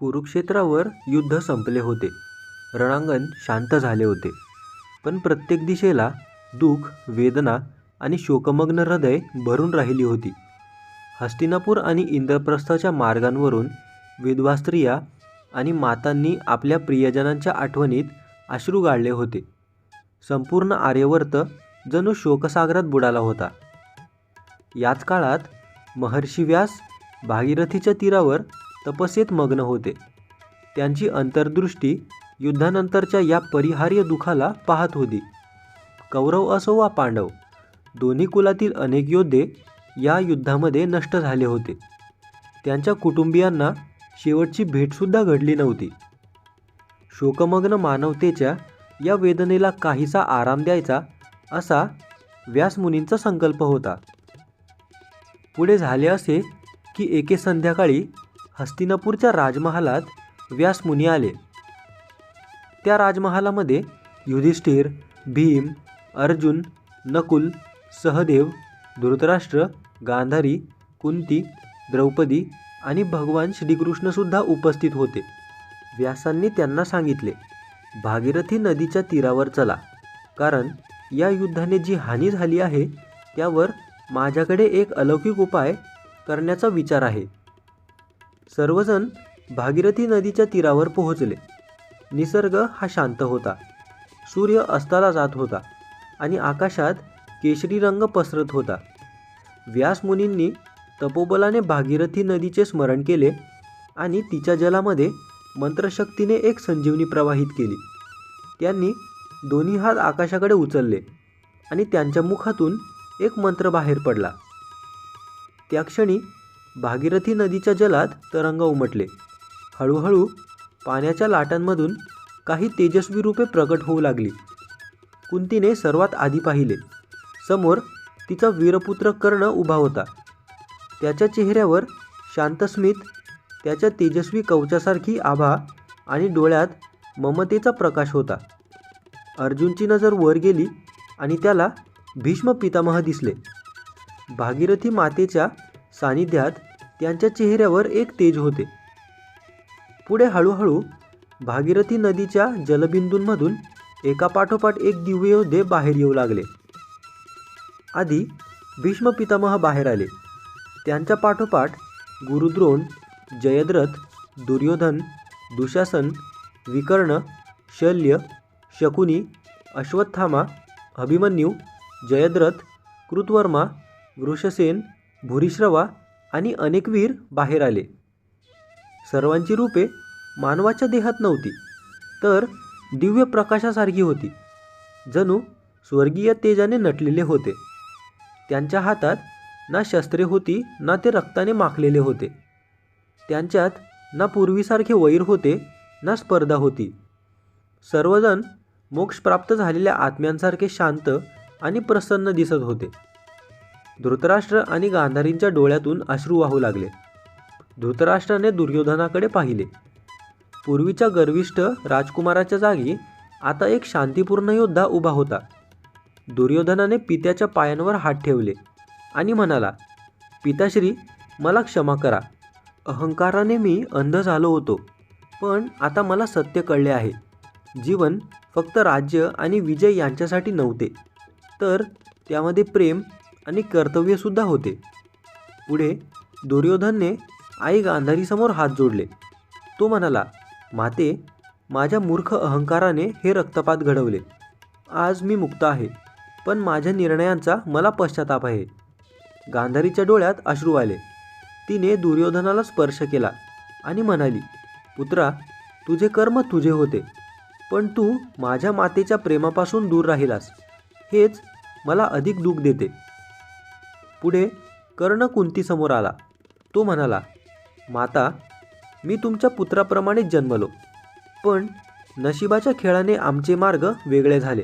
कुरुक्षेत्रावर युद्ध संपले होते. रणांगण शांत झाले होते. पण प्रत्येक दिशेला दुःख वेदना आणि शोकमग्न हृदय भरून राहिली होती. हस्तिनापूर आणि इंद्रप्रस्थाच्या मार्गांवरून विधवा स्त्रिया आणि मातांनी आपल्या प्रियजनांच्या आठवणीत अश्रू गाळले होते. संपूर्ण आर्यवर्त जणू शोकसागरात बुडाला होता. याच काळात महर्षी व्यास भागीरथीच्या तीरावर तपस्येत मग्न होते. त्यांची अंतर्दृष्टी युद्धानंतरच्या या परिहार्य दुखाला पाहत होती. कौरव असो वा पांडव दोन्ही कुलातील अनेक योद्धे या युद्धामध्ये नष्ट झाले होते. त्यांच्या कुटुंबियांना शेवटची भेटसुद्धा घडली नव्हती. शोकमग्न मानवतेच्या या वेदनेला काहीसा आराम द्यायचा असा व्यासमुनींचा संकल्प होता. पुढे झाले असे की एके संध्याकाळी हस्तिनापूरच्या राजमहालात व्यासमुनी आले. त्या राजमहालामध्ये युधिष्ठिर भीम अर्जुन नकुल सहदेव धृतराष्ट्र गांधारी कुंती द्रौपदी आणि भगवान श्रीकृष्णसुद्धा उपस्थित होते. व्यासांनी त्यांना सांगितले भागीरथी नदीच्या तीरावर चला कारण या युद्धाने जी हानी झाली आहे त्यावर माझ्याकडे एक अलौकिक उपाय करण्याचा विचार आहे. सर्वजण भागीरथी नदीच्या तीरावर पोहोचले. निसर्ग हा शांत होता. सूर्य अस्ताला जात होता आणि आकाशात केशरी रंग पसरत होता. व्यासमुनींनी तपोबलाने भागीरथी नदीचे स्मरण केले आणि तिच्या जलामध्ये मंत्रशक्तीने एक संजीवनी प्रवाहित केली. त्यांनी दोन्ही हात आकाशाकडे उचलले आणि त्यांच्या मुखातून एक मंत्र बाहेर पडला. त्या क्षणी भागीरथी नदीच्या जलात तरंग उमटले. हळूहळू पाण्याच्या लाटांमधून काही तेजस्वी रूपे प्रकट होऊ लागली. कुंतीने सर्वात आधी पाहिले. समोर तिचा वीरपुत्र कर्ण उभा होता. त्याच्या चेहऱ्यावर शांतस्मित त्याच्या तेजस्वी कवचासारखी आभा आणि डोळ्यात ममतेचा प्रकाश होता. अर्जुनची नजर वर गेली आणि त्याला भीष्म पितामह दिसले. भागीरथी मातेच्या सानिध्यात त्यांच्या चेहऱ्यावर एक तेज होते. पुढे हळूहळू भागीरथी नदीच्या जलबिंदूंमधून एका पाठोपाठ एक दिव्य योद्धे बाहेर येऊ लागले. आधी भीष्म पितामह बाहेर आले. त्यांच्या पाठोपाठ गुरुद्रोण जयद्रथ दुर्योधन दुशासन विकर्ण शल्य शकुनी अश्वत्थामा अभिमन्यू जयद्रथ कृतवर्मा वृषसेन भूरिश्रवा आणि अनेक वीर बाहेर आले. सर्वांची रूपे मानवाच्या देहात नव्हती तर दिव्य प्रकाशासारखी होती. जणू स्वर्गीय तेजाने नटलेले होते. त्यांच्या हातात ना शस्त्रे होती ना ते रक्ताने माखलेले होते. त्यांच्यात ना पूर्वीसारखे वैर होते ना स्पर्धा होती. सर्वजण मोक्ष प्राप्त झालेल्या आत्म्यांसारखे शांत आणि प्रसन्न दिसत होते. धृतराष्ट्र आणि गांधारींच्या डोळ्यातून अश्रू वाहू लागले. धृतराष्ट्राने दुर्योधनाकडे पाहिले. पूर्वीच्या गर्विष्ठ राजकुमाराच्या जागी आता एक शांतीपूर्ण योद्धा उभा होता. दुर्योधनाने पित्याच्या पायांवर हात ठेवले आणि म्हणाला पिताश्री मला क्षमा करा. अहंकाराने मी अंध झालो होतो पण आता मला सत्य कळले आहे. जीवन फक्त राज्य आणि विजय यांच्यासाठी नव्हते. तर त्यामध्ये प्रेम आणि कर्तव्यसुद्धा होते. पुढे दुर्योधनने आई गांधारीसमोर हात जोडले. तो म्हणाला माते माझ्या मूर्ख अहंकाराने हे रक्तपात घडवले. आज मी मुक्त आहे पण माझ्या निर्णयांचा मला पश्चाताप आहे. गांधारीच्या डोळ्यात अश्रू आले. तिने दुर्योधनाला स्पर्श केला आणि म्हणाली पुत्रा तुझे कर्म तुझे होते पण तू माझ्या मातेच्या प्रेमापासून दूर राहिलास. हेच मला अधिक दुःख देते. पुढे कर्ण कुंतीसमोर आला. तो म्हणाला माता मी तुमच्या पुत्राप्रमाणेच जन्मलो. पण नशिबाच्या खेळाने आमचे मार्ग वेगळे झाले.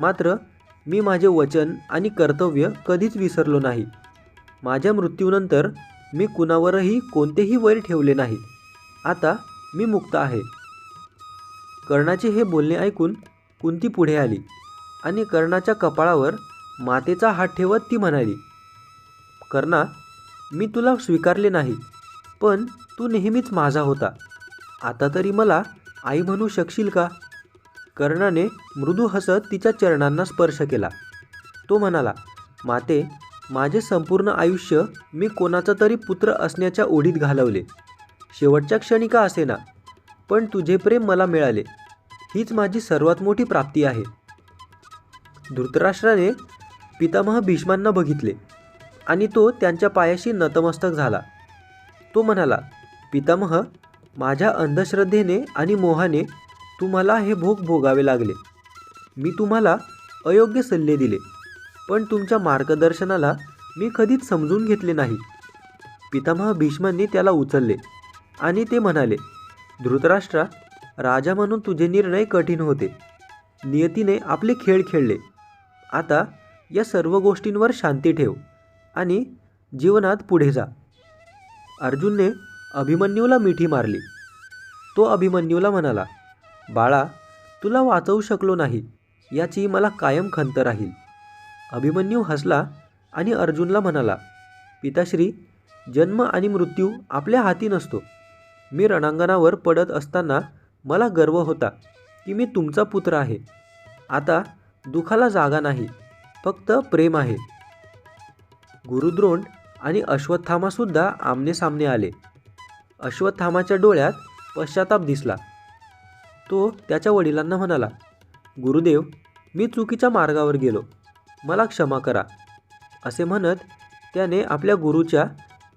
मात्र मी माझे वचन आणि कर्तव्य कधीच विसरलो नाही. माझ्या मृत्यूनंतर मी कुणावरही कोणतेही वैर ठेवले नाही. आता मी मुक्त आहे. कर्णाचे हे बोलणे ऐकून कुंती पुढे आली आणि कर्णाच्या कपाळावर मातेचा हात ठेवत ती म्हणाली कर्णा मी तुला स्वीकारले नाही पण तू नेहमीच माझा होता. आता तरी मला आई म्हणू शकशील का? कर्णाने मृदू हसत तिच्या चरणांना स्पर्श केला. तो म्हणाला माते माझे संपूर्ण आयुष्य मी कोणाचा तरी पुत्र असण्याच्या ओढीत घालवले. शेवटच्या क्षणी का असेना पण तुझे प्रेम मला मिळाले. हीच माझी सर्वात मोठी प्राप्ती आहे. धृतराष्ट्राने पितामह भीष्मांना बघितले. आणि तो त्यांच्या पायाशी नतमस्तक झाला. तो म्हणाला पितामह माझ्या अंधश्रद्धेने आणि मोहाने तुम्हाला हे भोग भोगावे लागले. मी तुम्हाला अयोग्य सल्ले दिले पण तुमच्या मार्गदर्शनाला मी कधीच समजून घेतले नाही. पितामह भीष्मांनी त्याला उचलले आणि ते म्हणाले धृतराष्ट्रा राजा म्हणून तुझे निर्णय कठीण होते. नियतीने आपले खेळ खेळले. आता या सर्व गोष्टींवर शांती ठेव. आणि जीवनात पुढे जा. अर्जुनने अभिमन्यूला मिठी मारली. तो अभिमन्यूला म्हणाला बाळा तुला वाचवू शकलो नाही याची मला कायम खंत राहील. अभिमन्यू हसला आणि अर्जुनला म्हणाला पिताश्री जन्म आणि मृत्यू आपल्या हाती नसतो. मी रणांगणावर पडत असताना मला गर्व होता की मी तुमचा पुत्र आहे. आता दुखाला जागा नाही फक्त प्रेम आहे. गुरुद्रोण आणि अश्वत्थामासुद्धा आमनेसामने आले. अश्वत्थामाच्या डोळ्यात पश्चाताप दिसला. तो त्याच्या वडिलांना म्हणाला गुरुदेव मी चुकीच्या मार्गावर गेलो. मला क्षमा करा. असे म्हणत त्याने आपल्या गुरुच्या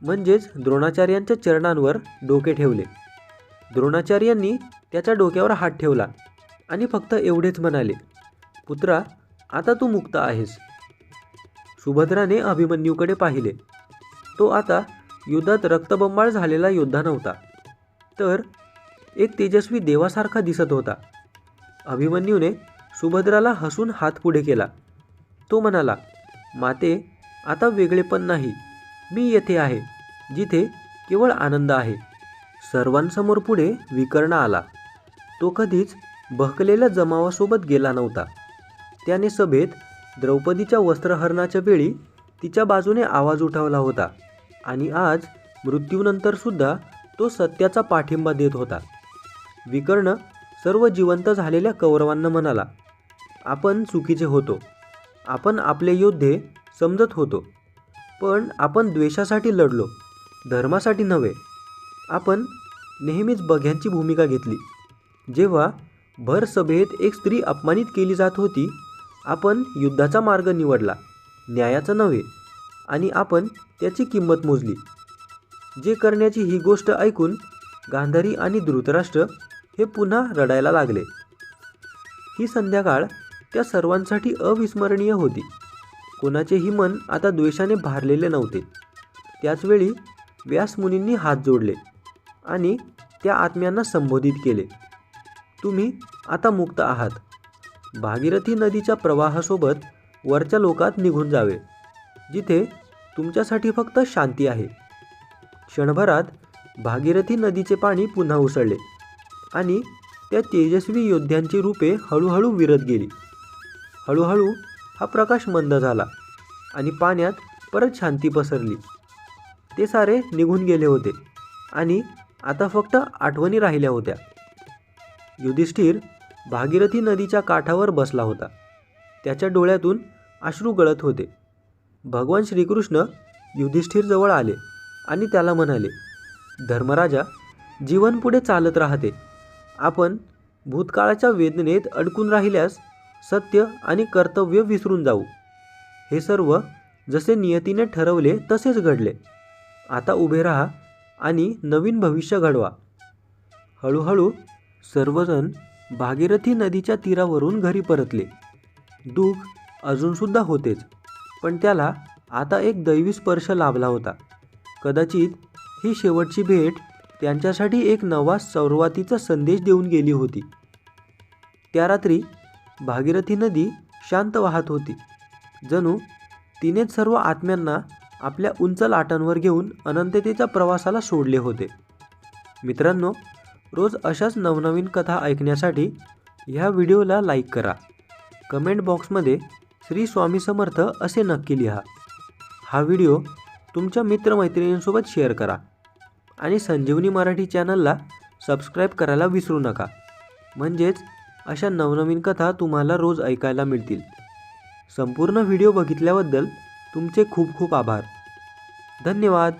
म्हणजेच द्रोणाचार्यांच्या चरणांवर डोके ठेवले. द्रोणाचार्यांनी त्याच्या डोक्यावर हात ठेवला आणि फक्त एवढेच म्हणाले पुत्रा आता तू मुक्त आहेस. सुभद्राने अभिमन्यूकडे पाहिले. तो आता युद्धात रक्तबंबाळ झालेला योद्धा नव्हता. तर एक तेजस्वी देवासारखा दिसत होता. अभिमन्यूने सुभद्राला हसून हात पुढे केला. तो म्हणाला माते आता वेगळेपण नाही. मी येथे आहे जिथे केवळ आनंद आहे. सर्वांसमोर पुढे विकर्ण आला. तो कधीच बहकलेल्या जमावासोबत गेला नव्हता. त्याने सभेत द्रौपदीच्या वस्त्रहरणाच्या वेळी तिच्या बाजूने आवाज उठवला होता आणि आज मृत्यूनंतरसुद्धा तो सत्याचा पाठिंबा देत होता. विकर्ण सर्व जिवंत झालेल्या कौरवांना म्हणाला आपण चुकीचे होतो. आपण आपले योद्धे समजत होतो. पण आपण द्वेषासाठी लढलो धर्मासाठी नव्हे. आपण नेहमीच बघ्यांची भूमिका घेतली. जेव्हा भर सभेत एक स्त्री अपमानित केली जात होती आपण युद्धाचा मार्ग निवडला न्यायाचा नव्हे आणि आपण त्याची किंमत मोजली. जे करण्याची ही गोष्ट ऐकून गांधारी आणि धृतराष्ट्र हे पुन्हा रडायला लागले. ही संध्याकाळ त्या सर्वांसाठी अविस्मरणीय होती. कोणाचेही मन आता द्वेषाने भारलेले नव्हते. त्याचवेळी व्यासमुनींनी हात जोडले आणि त्या आत्म्यांना संबोधित केले तुम्ही आता मुक्त आहात. भागीरथी नदीच्या प्रवाहासोबत वरच्या लोकात निघून जावे. जिथे तुमच्यासाठी फक्त शांती आहे. क्षणभरात भागीरथी नदीचे पाणी पुन्हा उसळले आणि त्या तेजस्वी योद्ध्यांची रूपे हळूहळू विरत गेली. हळूहळू हा प्रकाश मंद झाला आणि पाण्यात परत शांती पसरली. ते सारे निघून गेले होते आणि आता फक्त आठवणी राहिल्या होत्या. युधिष्ठिर भागीरथी नदीच्या काठावर बसला होता. त्याच्या डोळ्यातून अश्रू गळत होते. भगवान श्रीकृष्ण युधिष्ठिरजवळ आले आणि त्याला म्हणाले धर्मराजा जीवन पुढे चालत राहते. आपण भूतकाळाच्या वेदनेत अडकून राहिल्यास सत्य आणि कर्तव्य विसरून जाऊ. हे सर्व जसे नियतीने ठरवले तसेच घडले. आता उभे राहा आणि नवीन भविष्य घडवा. हळूहळू सर्वजण भागीरथी नदीच्या तीरावरून घरी परतले. दुःख अजूनसुद्धा होतेच पण त्याला आता एक दैवी स्पर्श लाभला होता. कदाचित ही शेवटची भेट त्यांच्यासाठी एक नवा सुरुवातीचा संदेश देऊन गेली होती. त्या रात्री भागीरथी नदी शांत वाहत होती. जणू तिनेच सर्व आत्म्यांना आपल्या उंच लाटांवर घेऊन अनंततेच्या प्रवासाला सोडले होते. मित्रांनो रोज अशाच नवनवीन कथा ऐकण्यासाठी ह्या व्हिडिओला लाईक करा. कमेंट बॉक्समध्ये श्री स्वामी समर्थ असे नक्की लिहा. हा व्हिडिओ तुमच्या मित्रमैत्रिणींसोबत शेअर करा आणि संजीवनी मराठी चॅनलला सबस्क्राईब करायला विसरू नका. म्हणजेच अशा नवनवीन कथा तुम्हाला रोज ऐकायला मिळतील. संपूर्ण व्हिडिओ बघितल्याबद्दल तुमचे खूप खूप आभार. धन्यवाद.